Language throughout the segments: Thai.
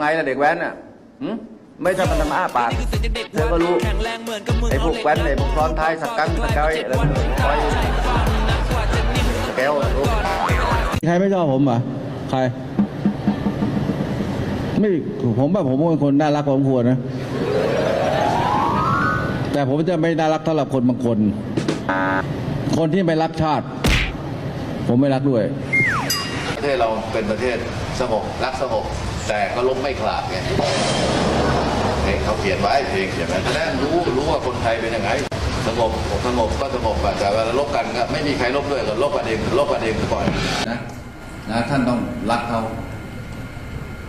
ไงล่ะเด็กแว้นอะหึไม่ใช่มันทำอ้าปากเธอก็รู้ไอ้พวกแว้นไอ้พวกซ้อนท้ายสักกังสักเกยอะไรมันคอยสแกวรู้ใครไม่ชอบผมเหรอใคร ไม่ผมว่าผมเป็นคนน่ารักพอสมควรนะ แต่ผมจะไม่น่ารักสำหรับคนบางคน คนที่ไม่รักชาติ ผมไม่รักด้วยประเทศเราเป็นประเทศ สงบรักสงบแต่ก็ล้มไม่ขลาดไงเพลงเขาเขียนไว้เพลงเขียนไว้แล้วรู้รู้ว่าคนไทยเป็นยังไงสงบสงบก็สงบอะแต่เวลาลบกันก็ไม่มีใครลบด้วยก็ลบกันเองลบกันเองก่อนนะนะท่านต้องรักเขา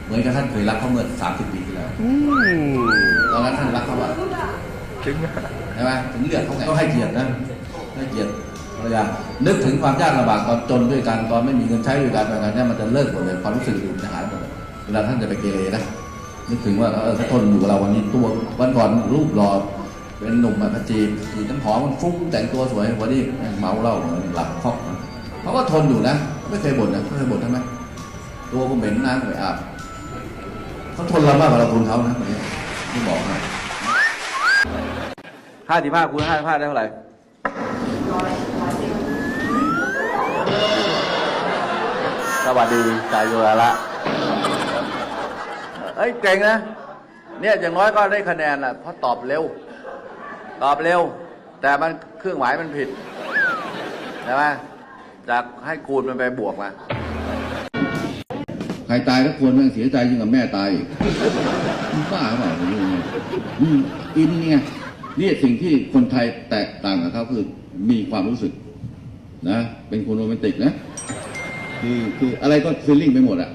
เหมือนกับท่านเคยรักเขาเมื่อสามสิบปีที่แล้วตอนนั้นท่านรักเขาอะใช่ไหมถึงเลือดเขาไงก็ให้เกียรตินะให้เกียรติ รยานึกถึงความยากลำบากตอนจนด้วยกันตอนไม่มีเงินใช้ด้วยกันอะไรกันเนี่ยมันจะเลิกหมดเลยความรู้สึกอื่นจะหายหมดเลยเวลาท่านจะไปเกเรนะนึกถึงว่าเออถ้าทนอยู่กับเราวันนี้ตัววันก่อนรูปหล่อเป็นหนุ่มมาจีบจีบน้ำหอมมันฟุ้งแต่งตัวสวยวันนี้เมาเหล้าหลับคอกนะเขาก็ทนอยู่นะไม่เคยบ่นนะไม่เคยบ่นใช่ไหมตัวก็เหม็นน้ำไปอาบเขาทนเรามากกว่าเราทนเขานะวันนี้ที่บอกนะห้าสิบห้าคูณห้าสิบห้าได้เท่าไหร่ สวัสดีจ่ายโยระละเอ้ยเก่งนะ เนี่ยอย่างน้อยก็ได้คะแนนอะเพราะตอบเร็ว ตอบเร็ว แต่มันเครื่องหมายมันผิดใช่ไหมจากให้คูณมันไปบวกมา ใครตายก็ควรแม่งเสียใจยิ่งกับแม่ตายบ้าเปล่าไม่รู้ไงอืมอินเนี่ยนี่สิ่งที่คนไทยแตกต่างกับเขาคือมีความรู้สึกนะ เป็นคนโรแมนติกนะ คือคืออะไรก็ฟีลลิ่งไปหมดอะ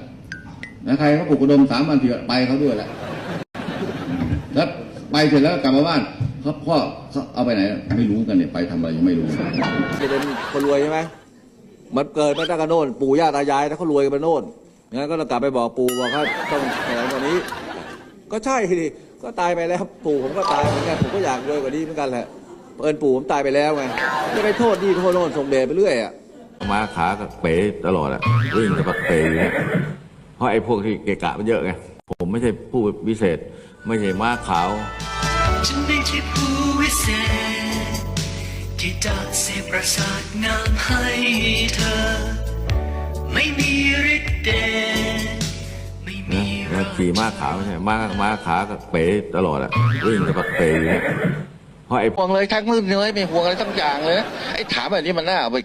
นะใครเขาปลุกระดมสามวันทีไปเขาด้วยแหละแล้วไปเสร็จแล้วกลับมาบ้านเขาพ่อเขาเอาไปไหน ไม่รู้กันเนี่ยไปทำอะไรยังไม่รู้จะเป็นคนรวยใช่ไหมมันเกิดมาตั้งแต่โน่นปู่ย่าตายายถ้าเขารวยกันมาโน่นงั้นก็ต้องกลับไปบอกปู่บอกเขาต้องแข่งกว่านี้ ก็ใช่ดิก็ตายไปแล้ว ปู่ผมก็ตายเหมือนกันผมก็อยากรวยกว่านี้เหมือนกันแหละเอิญปู่ผมตายไปแล้วไงจะไปโทษนี่โทษโน่นส่งเดชไปเรื่อยอะ มาขากับเป๋ตลอดอะวิ่งกับเป๋อยู่เนี่ยเพราะไอ้พวกที่เกะกะมันเยอะไงผมไม่ใช่ผู้วิเศษ ไม่ใช่ม้าขาวฉันไม่ใช่ผู้วิเศษ ที่จะเสพประสาทงามให้เธอ ไม่มีฤทธิ์เดชไม่มีนะรนะขี่ม้าขาวไม่ใช่ม้าม้าขากับเป๋ตลอดอะวิ่งกับเป๋อยู่เนี่ยเพราะไอ้ห่วงเลยทั้งมือเลยไม่ห่วงอะไรทั้งอย่างเลยนะไอ้ถามแบบนี้มันน่าเอาไป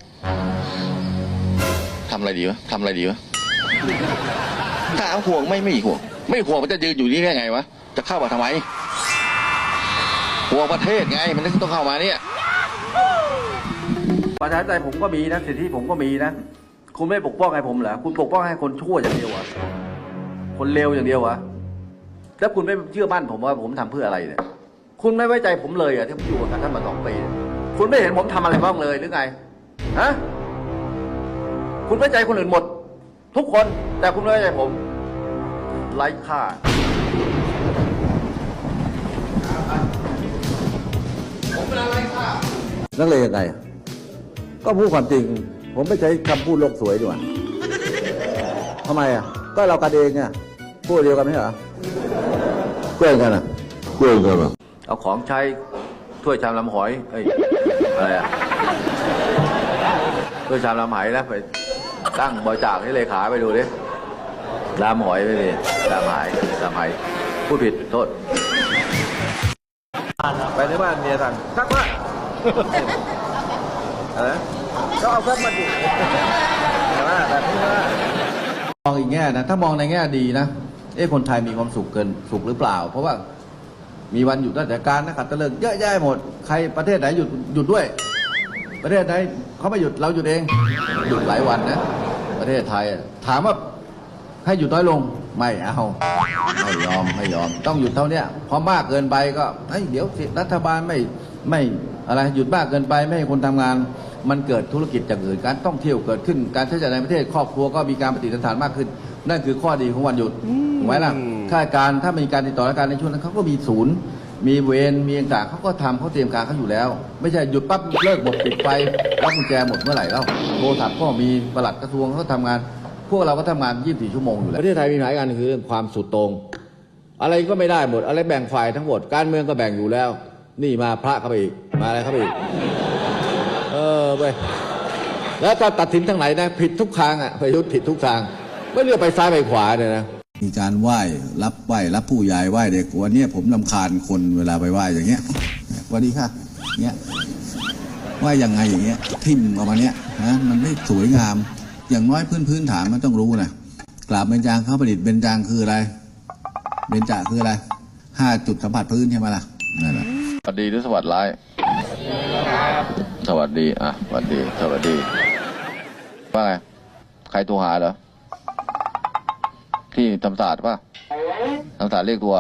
ทำอะไรดีวะทำอะไรดีวะถ้าเอาห่วงไม่ไม่ห่วง ไม่ห่วงมันจะยืนอยู่นี่ได้ไงวะจะเข้ามาทำไมห่วงประเทศไง มันถึงต้องเข้ามาเนี่ยประชาธิปไตยผมก็มีนะสิทธิผมก็มีนะคุณไม่ปกป้องให้ผมเหรอคุณปกป้องให้คนชั่วอย่างเดียวเหรอะคนเลวอย่างเดียวเหรอะแล้วคุณไม่เชื่อมั่นผมว่าผมทำเพื่ออะไรเนี่ย คุณไม่ไว้ใจผมเลยอะที่ผมอยู่กับท่านมาสองปีคุณไม่เห็นผมทำอะไรบ้างเลยหรือไงฮะ คุณไว้ใจคนอื่นหมด ทุกคนแต่คุณไม่ไว้ใจผมไร้ค่านักเลงยังไง ก็พูดความจริง ผมไม่ใช้คำพูดโลกสวยดีกว่าทำไมอะ ก็เรากันเองอะพูดเดียวกันไม่ใช่เหรอเพื่อนกันอะเพื่อนกันอะเอาของใช้ถ้วยชามลำหอยเอ้ยอะไรอะถ้วยชามลำไหแล้วไป ตั้งบริจาคให้เลขาไปดูดิลามหอยไม่มีลามหายลามหายพูดผิดโทษ ไปในบ้านเมียสั่งซักผ้าอะไรนะก็เอาซักมาดิแต่ว่าแบบนี้นะมองอีกแง่นะ ถ้ามองในแง่ดีนะ เอ้คนไทยมีความสุขเกินสุขหรือเปล่า เพราะว่ามีวันหยุดราชการนะขัดตะเลิกเยอะแยะหมด ใครประเทศไหนหยุดหยุดด้วย ประเทศไหนเขาไม่หยุดเราหยุดเอง หยุดหลายวันนะ ประเทศไทยอะถามว่าให้หยุดน้อยลงไม่เอาไม่ยอมไม่ยอม ต้องหยุดเท่าเนี้ยพอมากเกินไปก็เฮ้ยเดี๋ยวสิรัฐบาลไม่ไม่อะไรหยุดมากเกินไปไม่ให้คนทำงาน มันเกิดธุรกิจอย่างอื่นการท่องเที่ยวเกิดขึ้นการใช้จ่ายในประเทศครอบครัวก็มีการปฏิสันถานมากขึ้น นั่นคือข้อดีของวันหยุดถูกไหมล่ะข้าราชการถ้ามีการติดต่อราชการในช่วงนั้นเขาก็มีศูนย์ มีเวรมีต่างเขาก็ทำเขาเตรียมการเขาอยู่แล้ว ไม่ใช่หยุดปั๊บเลิกหมดปิดไฟล็อกกุญแจหมดเมื่อไหร่แล้วโทรศัพท์ก็มีประหลัดกระทรวงเขาทำงาน พวกเราก็ทำงาน 24 ชั่วโมงอยู่แล้วประเทศไทยมีปัญหากันคือเรื่องความสุดโตรง อะไรก็ไม่ได้หมดอะไรแบ่งฝ่ายทั้งหมดการเมืองก็แบ่งอยู่แล้ว นี่มาพระเข้าไปอีกมาอะไรเข้าไปอีกเออไปแล้วถ้าตัดสินทางไหนนะผิดทุกทางอะประยุทธ์ผิดทุกทางไม่เลือกไปซ้ายไปขวาเนี่ยนะ มีการไหว้รับไหว้รับผู้ใหญ่ไหว้เด็กวันเนี้ยผมลำคาญคนเวลาไปไหว้อย่างเงี้ยสวัสดีค่ะเงี้ยไหว้ยังไงอย่างเงี้ยทิมออกมาเนี้ยนะมันไม่สวยงาม อย่างน้อยพื้นพื้นฐานมันต้องรู้นะกราบเบญจางเข้าประดิษฐ์เบญจางคืออะไรเบญจาคืออะไรห้าจุดสัมผัสพื้นใช่ไหมล่ะนั่นแหละสวัสดีหรือสวัสดีร้ายสวัสดีอะสวัสดีสวัสดีว่าไงใครโทรหาเหรอ ที่ธรรมศาสตร์ป่ะธรรมศาสตร์เรียกตัว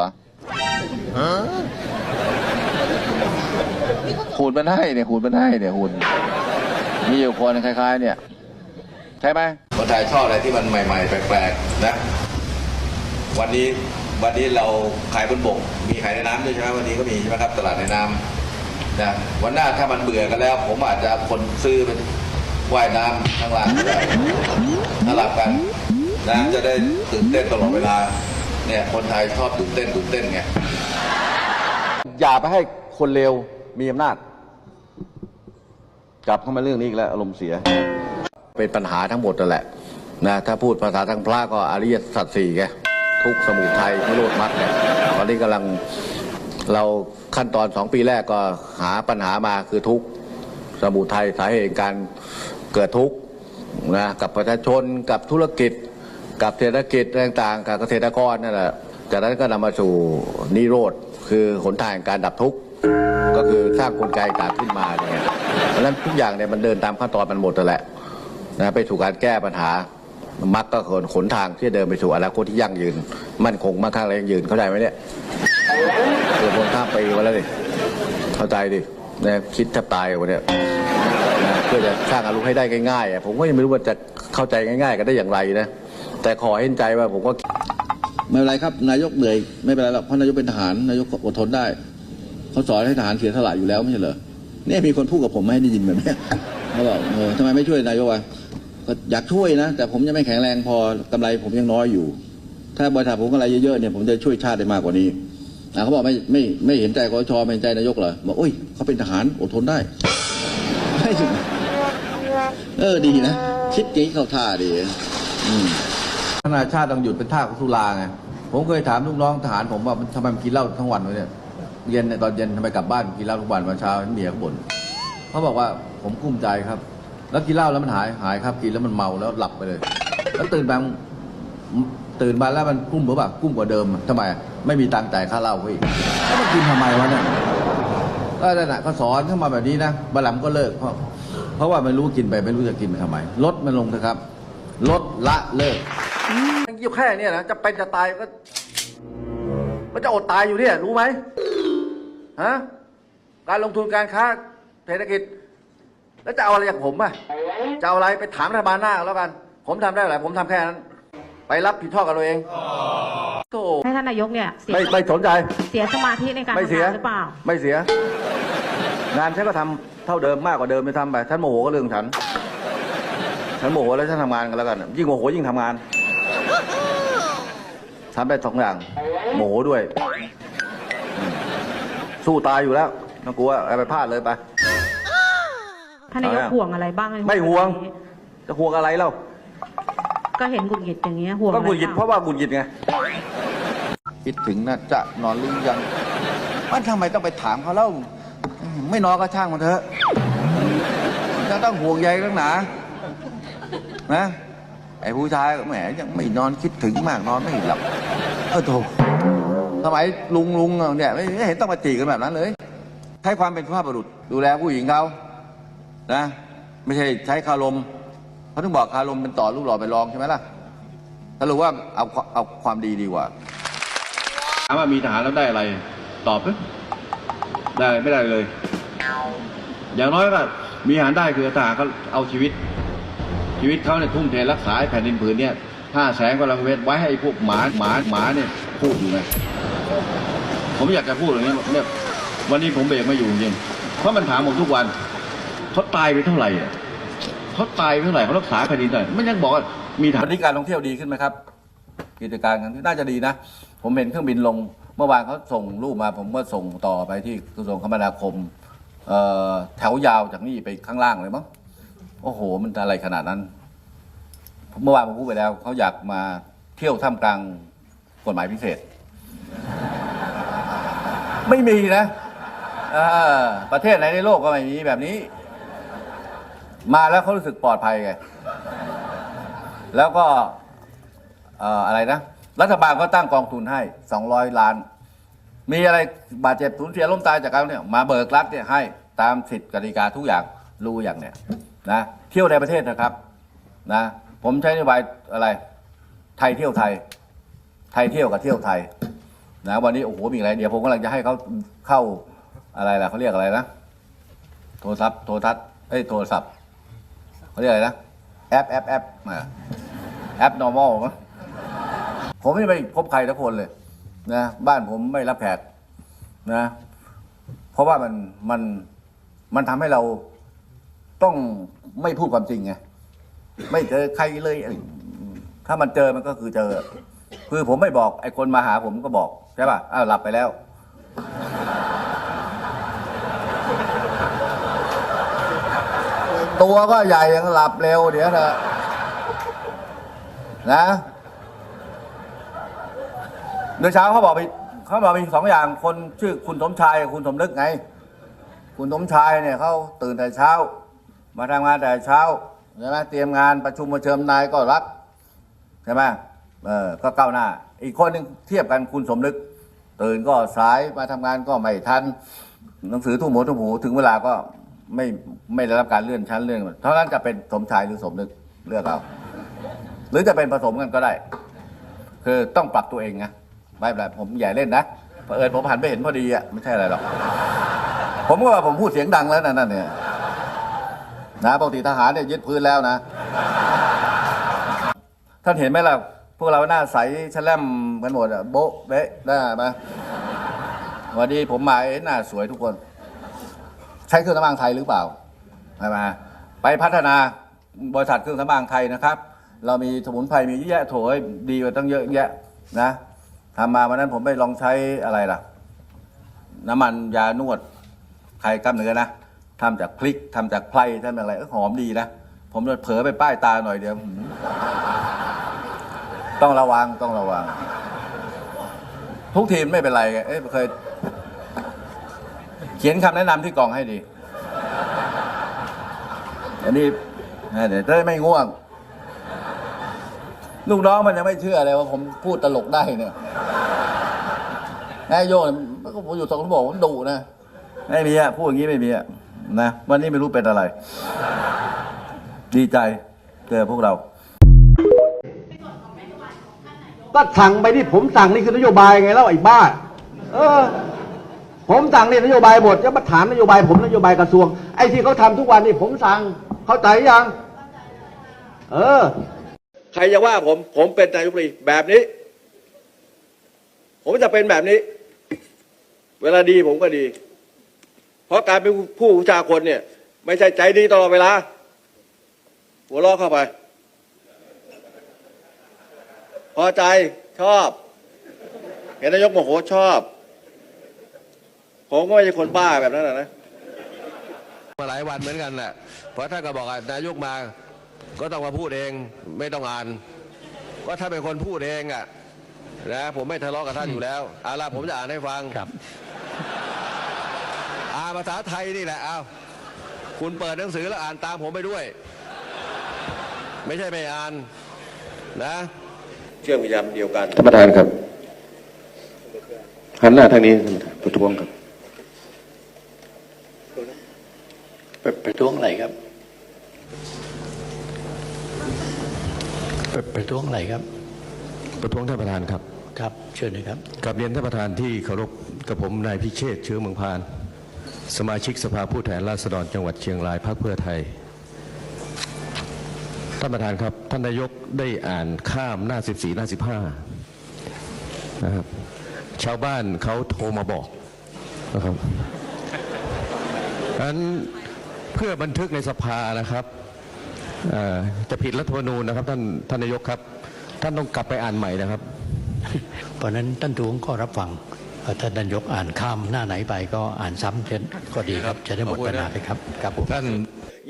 หุ่นมันให้เนี่ยหุ่นมันให้เนี่ยหุ่นมีอยู่คนคล้าย ๆ เนี่ย ใช่ไหมคนไทยชอบอะไรที่มันใหม่ ๆ แปลกๆนะ วันนี้วันนี้เราขายบนบก มีขายในน้ำด้วยใช่ไหมวันนี้ก็มีใช่ไหมครับ ตลาดในน้ำนะวันหน้าถ้ามันเบื่อกันแล้ว ผมอาจจะคนซื้อเป็นว่ายน้ำข้างล่างก็ได้สลับกัน นะจะได้ตื่นเต้นตลอดเวลา เนี่ยคนไทยชอบตื่นเต้นตื่นเต้นไง อย่าไปให้คนเลวมีอำนาจ กลับเข้ามาเรื่องนี้อีกแล้วอารมณ์เสีย เป็นปัญหาทั้งหมดนั่นแหละนะถ้าพูดภาษาทางพระก็อริยสัจสี่ไงทุกสมุทัยนิโรธมรรคเนี่ยตอนนี้กำลังเราขั้นตอนสองปีแรกก็หาปัญหามาคือทุกสมุทัยสาเหตุการเกิดทุกข์นะกับประชาชนกับธุรกิจ กับเศรษฐกิจต่างๆกับเกษตรกรนั่นแหละจากนั้นก็นำมาสู่นิโรธคือหนทางแห่งการดับทุกข์ก็คือสร้างกลไกต่างขึ้นมาเนี่ยเพราะฉะนั้นทุกอย่างเนี่ยมันเดินตามขั้นตอนมันหมดนั่นแหละนะไปสู่การแก้ปัญหามักก็คนขนทางที่เดินไปสู่อนาคตที่ยั่งยืน มั่นคงมั่งคั่งและยั่งยืนเข้าใจไหมเนี่ยเกิดคนข้ามปีมาแล้วดิเข้าใจดินะคิดแทบตายวันเนี้ยนะเพื่อจะสร้างอารมณ์ให้ได้ง่ายๆผมก็ยังไม่รู้ว่าจะเข้าใจง่าย ๆกันได้อย่างไรนะ แต่ขอเห็นใจว่าผมก็ไม่เป็นไรครับ นายกเหนื่อยไม่เป็นไรหรอกเพราะนายกเป็นทหารนายกอดทนได้เขาสอนให้ทหารเสียสละอยู่แล้วไม่ใช่เหรอเนี่ยมีคนพูดกับผมไม่ให้ได้ยินแบบเนี้ยเขาบอกเออทำไมไม่ช่วยนายกอะก็อยากช่วยนะ แต่ผมยังไม่แข็งแรงพอกำไรผมยังน้อยอยู่ ถ้าบริษัทผมกำไรเยอะๆเนี่ยผมจะช่วยชาติได้มากกว่านี้เขาบอกไม่ไม่ไม่เห็นใจกชไม่เห็นใจนายกเหรอบอกโอ้ยเขาเป็นทหารอดทนได้เออดีนะ คิดอย่างนี้เข้าท่าดี อืม นาชาติต้องหยุดเป็นท่าของสุราไงผมเคยถามลูกน้องทหารผมว่ามันทำไมมันกินเหล้าทั้งวันวะเนี่ยเย็นเนี่ยตอนเย็นทำไมกลับบ้านกินเหล้าทุกวันวันเช้าเมียเขาบ่นเขาบอกว่าผมกุ้มใจครับ แล้วกินเหล้าแล้วมันหายหายครับกินแล้วมันเมาแล้วหลับไปเลย แล้วตื่นมาตื่นมาแล้วมันกุ้มหรือเปล่ากุ้มกว่าเดิมทำไมไม่มีตังค์จ่ายค่าเหล้าเขาอีกแล้วมันกินทำไมวะเนี่ยก็นั่นแหละเขาสอนเข้ามาแบบนี้นะบัลลังก็เลิกเพราะเพราะว่าไม่รู้กินไปไม่รู้จะกินไปทำไมลดมันลงเถอะครับลดละเลิก มันอยู่แค่เนี้นะจะเป็นจะตายก็มันจะอดตายอยู่เนี่ยรู้ไหมฮะการลงทุนการค้าเศรษฐกิจ แล้วจะเอาอะไรจากผมอะจะเอาอะไรไปถามรัฐบาลหน้าแล้วกัน ผมทำได้อะไรผมทำแค่นั้น ไปรับผิดชอบกับตัวเองโธ่ให้ท่านนายกเนี่ยเสียไม่ไม่สนใจ เสียสมาธิในการไม่ทำเสียงานหรือเปล่า ไม่เสีย งานฉันก็ทำเท่าเดิมมากกว่าเดิมไปทำไปฉันโมโหก็เรื่องฉันฉันโมโหแล้วฉันทำงานกันแล้วกัน ยิ่งโมโหยิ่งทำงาน ทำได้สองอย่างโมโหด้วยอืมสู้ตายอยู่แล้วไม่ต้องกลัวเอาไปพลาดเลยไป ท่านนายกเอาละห่วงอะไรบ้างในไม่ห่วงเรื่องนี้จะห่วงอะไรเล่าก็เห็นหงุดหงิดอย่างเงี้ยห่วงก็อะไรหงุดหงิดเพราะว่าหงุดหงิดไง คิดถึงนะจะนอนหรือยังมันทำไมต้องไปถามเขาเล่าอืมไม่นอนก็ช่างมันเถอะจะต้องห่วงใยเรื่องหนานะ ไอ้ผู้ชายก็แหมยังไม่นอนคิดถึงมากนอนไม่หลับเออโถสมัยลุงลุงเนี่ยไม่เห็นต้องมาจีกันแบบนั้นเลย ใช้ความเป็นสุภาพบุรุษดูแลผู้หญิงเขานะ ไม่ใช่ใช้คารมเขาถึงบอกคารมเป็นต่อลูกหล่อไปรองใช่ไหมล่ะสรุปว่าเอาเอาความดีดีกว่าถามว่ามีทหารแล้วได้อะไร ตอบไหมได้ไม่ได้เลย อย่างน้อยก็มีทหารได้คือทหารเขาเอาชีวิต ชีวิตเขาเนี่ยทุ่มเทรักษาแผ่นดินผืนเนี่ยห้าแสนกว่าลังเวทไว้ให้พวกหมาหมาหมาเนี่ยพูดอยู่ไงผมอยากจะพูดอย่างนี้เนี่ยวันนี้ผมเบรกไม่อยู่จริงเพราะมันถามผมทุกวันเขาตายไปเท่าไหร่เขาตายไปเท่าไหร่เขารักษาแผ่นดินเท่าไหร่มันยังบอกว่ามีฐานที่การท่องเที่ยวดีขึ้นไหมครับ กิจการกันน่าจะดีนะ ผมเห็นเครื่องบินลงเมื่อวานเขาส่งรูปมา ผมก็ส่งต่อไปที่กระทรวงคมนาคมแถวยาวจากนี่ไปข้างล่างเลยมั้ง โอ้โห มันอะไรขนาดนั้น เมื่อวานผมพูดไปแล้ว เขาอยากมาเที่ยวท่ามกลางกฎหมายพิเศษ ไม่มีนะเออประเทศไหนในโลกก็ไม่มีแบบนี้ มาแล้วเขารู้สึกปลอดภัยไง แล้วก็เอ่ออะไรนะ รัฐบาลก็ตั้งกองทุนให้200ล้าน มีอะไรบาดเจ็บสูญเสียล้มตายจากการเนี่ย มาเบิกรัฐเนี่ยให้ตามสิทธิกติกาทุกอย่างรู้อย่างเนี่ย นะเที่ยวในประเทศนะครับนะผมใช้นโยบายอะไร ไทยเที่ยวไทย ไทยเที่ยวกับเที่ยวไทยนะวันนี้โอ้โหมีอะไรเดี๋ยวผมกำลังจะให้เขาเข้าอะไรล่ะเขาเรียกอะไรนะโทรศัพท์โทรทัศน์เอ้ยโทรศัพท์เขาเรียกอะไรนะแอปแอปแอปแอป normal มั้งผมไม่ไปพบใครทุกคนเลยนะบ้านผมไม่รับแขกนะ เพราะว่ามันมันมันทำให้เรา ต้องไม่พูดความจริงไงไม่เจอใครเลย ถ้ามันเจอมันก็คือเจอ คือผมไม่บอกไอ้คนมาหาผมก็บอกใช่ป่ะอ้าวหลับไปแล้วตัวก็ใหญ่ยังหลับเร็วเดี๋ยวเถอะนะเมื่อเช้าเขาบอกมีเขาบอกมีสองอย่างคนชื่อคุณสมชายกับคุณสมนึกไง คุณสมชายเนี่ยเขาตื่นแต่เช้า มาทำงานแต่เช้าใช่ไหมเตรียมงานประชุมประเชิญนายก็รักใช่ไหมเออก็ก้าวหน้า อีกคนหนึ่งเทียบกันคุณสมนึก ตื่นก็สายมาทำงานก็ไม่ทันหนังสือทุ่มหัวทุ่มหูถึงเวลาก็ไม่ไม่ได้รับการเลื่อนชั้นเลื่อนเท่านั้นจะเป็นสมชายหรือสมนึกเลือกเอาหรือจะเป็นผสมกันก็ได้ คือต้องปรับตัวเองไงไม่เป็นไรผมใหญ่เล่นนะเผอิญผมหันไปเห็นพอดีอะไม่ใช่อะไรหรอกผมก็ว่าผมพูดเสียงดังแล้วนั่นเนี่ย นะปกติทหารเนี่ยยึดพื้นแล้วนะ ท่านเห็นไหมล่ะ พวกเราหน้าใสแฉลมกันหมดอะโบ๊ะเบ๊ะหน้ามาวันนี้ผมมาเอ๊ะหน้าสวยทุกคน ใช้เครื่องสำอางไทยหรือเปล่าไหมไปพัฒนาบริษัทเครื่องสำอางไทยนะครับ เรามีสมุนไพรมีเยอะแยะโถยดีกว่าตั้งเยอะแยะนะทำมาวันนั้นผมไปลองใช้อะไรล่ะ น้ำมันยานวดไขกล้ามเนื้อนะ ทำจากพริกทำจากไพรทำจากอะไรหอมดีนะ ผมเลยเผลอไปป้ายตาหน่อยเดียว ต้องระวังต้องระวัง ทุกทีมไม่เป็นไรไงเอ้ยเคย เขียนคำแนะนำที่กล่องให้ดี อันนี้นะเดี๋ยวจะได้ไม่ง่วง ลูกน้องมันยังไม่เชื่อเลยว่าผมพูดตลกได้เนี่ยนายโยนมันก็ผมอยู่สองคนบอกผมดุนะ ไม่มีอะ พูดอย่างนี้ไม่มีอะ นะวันนี้ไม่รู้เป็นอะไร ดีใจเจอพวกเรา ก็สั่งไปที่ผมสั่งนี่คือนโยบายไงแล้วไอ้บ้า เออ ผมสั่งนี่นโยบายหมดจะมาถามนโยบายผมนโยบายกระทรวง ไอ้ที่เขาทำทุกวันนี่ผมสั่ง เข้าใจยัง เออ ใครจะว่าผม ผมเป็นนายกรัฐมนตรีแบบนี้ ผมจะเป็นแบบนี้ เวลาดีผมก็ดี เพราะการเป็นผู้บัญชาคนเนี่ย ไม่ใช่ใจดีตลอดเวลา หัวเราะเข้าไป พอใจชอบ เห็นนายกโมโหชอบ ผมก็ไม่ใช่คนบ้าแบบนั้นนะมาหลายวันเหมือนกันแหละ เพราะถ้าก็บอกว่านายกมา ก็ต้องมาพูดเองไม่ต้องอ่าน ก็ถ้าเป็นคนพูดเองอะนะผมไม่ทะเลาะกับท่านอยู่แล้วเอาล่ะผมจะอ่านให้ฟังครับ อ่าภาษาไทยนี่แหละเอาคุณเปิดหนังสือแล้วอ่านตามผมไปด้วย ไม่ใช่ไม่อ่านนะเชื่อมยามเดียวกันท่านประธานครับหันหน้าทางนี้ท่านประท้วงครับไปประท้วงอะไรครับไปประท้วงอะไรครับ ประท้วงท่านประธานครับ ครับ เชิญเลยครับกับเรียนท่านประธานที่เคารพกับผมนายพิเชษเชื้อเมืองพาน สมาชิกสภาผู้แทนราษฎรจังหวัดเชียงรายพรรคเพื่อไทย ท่านประธานครับ ท่านนายกได้อ่านข้ามหน้า 14 หน้า 15 นะครับ ชาวบ้านเขาโทรมาบอกนะครับดังนั้นเพื่อบันทึกในสภานะครับจะผิดรัฐธรรมนูญนะครับท่านท่านนายกครับ ท่านต้องกลับไปอ่านใหม่นะครับ เพราะนั้นท่านทูงก็รับฟัง ท่านนายกอ่านข้ามหน้าไหนไปก็อ่านซ้ำเช่นก็ดีครับ จะได้หมดปัญหาไปครับครับผมท่าน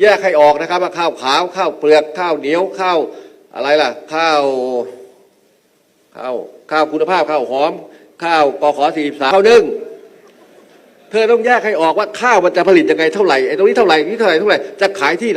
แยกให้ออกนะครับว่าข้าวขาวข้าวเปลือกข้าวเหนียวข้าวอะไรล่ะ ข้าวข้าวข้าวคุณภาพข้าวหอม ข้าวกขอสี่สามข้าวนึ่งเธอต้องแยกให้ออกว่าข้าวมันจะผลิตยังไงเท่าไหร่ไอ้ตรงนี้เท่าไหร่นี่เท่าไหร่เท่าไหร่จะขายที่ไหน